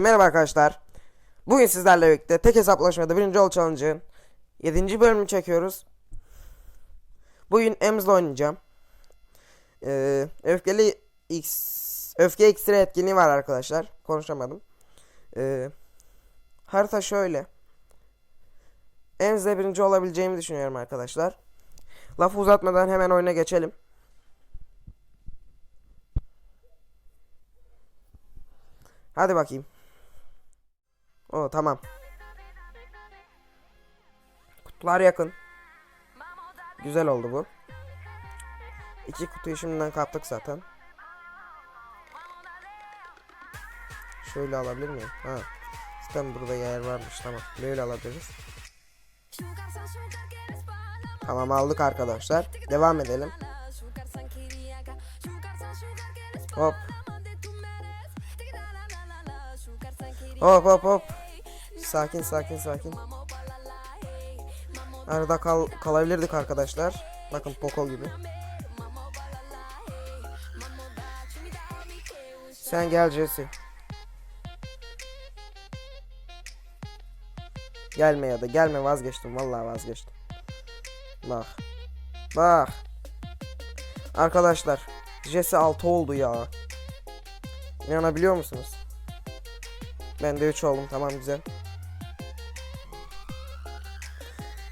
merhaba arkadaşlar. Bugün sizlerle birlikte tek hesaplaşmada birinci ol challenge'ın 7. bölümünü çekiyoruz. Bugün Ems'le oynayacağım. Ee, öfkeli X öfke iksiri etkinliği var arkadaşlar. Konuşamadım. Ee, harita şöyle. Ems'le birinci olabileceğimi düşünüyorum arkadaşlar. Lafı uzatmadan hemen oyuna geçelim. Hadi bakayım. O tamam. Kutular yakın. Güzel oldu bu. İki kutuyu şimdiden kaptık zaten. Şöyle alabilir miyim? Ha. Zaten burada yer varmış tamam. Böyle alabiliriz. Tamam aldık arkadaşlar. Devam edelim. Hop. Hop hop hop. Sakin sakin sakin. Arada kal kalabilirdik arkadaşlar. Bakın Poco gibi. Sen gel Jesse. Gelme ya da gelme vazgeçtim vallahi vazgeçtim. Bak. Bak. Arkadaşlar Jesse 6 oldu ya. İnanabiliyor musunuz? Ben de 3 oldum tamam güzel.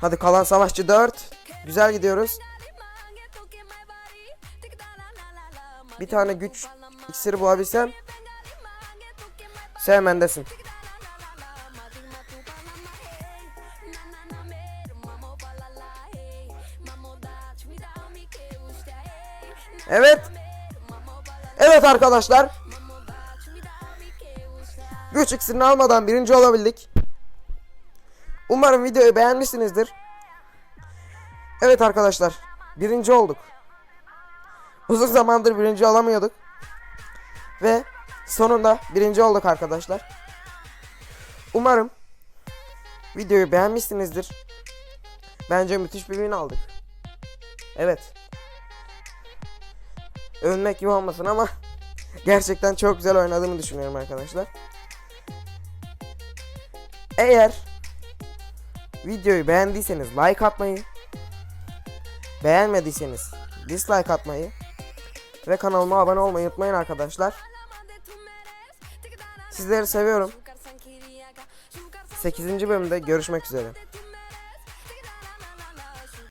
Hadi kalan savaşçı 4. Güzel gidiyoruz. Bir tane güç iksiri bulabilsem. Sen bendesin. Evet. Evet arkadaşlar. Güç iksirini almadan birinci olabildik. Umarım videoyu beğenmişsinizdir. Evet arkadaşlar. Birinci olduk. Uzun zamandır birinci olamıyorduk. Ve sonunda birinci olduk arkadaşlar. Umarım videoyu beğenmişsinizdir. Bence müthiş bir win aldık. Evet. Övünmek gibi olmasın ama gerçekten çok güzel oynadığımı düşünüyorum arkadaşlar. Eğer videoyu beğendiyseniz like atmayı, beğenmediyseniz dislike atmayı ve kanalıma abone olmayı unutmayın arkadaşlar. Sizleri seviyorum. 8. bölümde görüşmek üzere.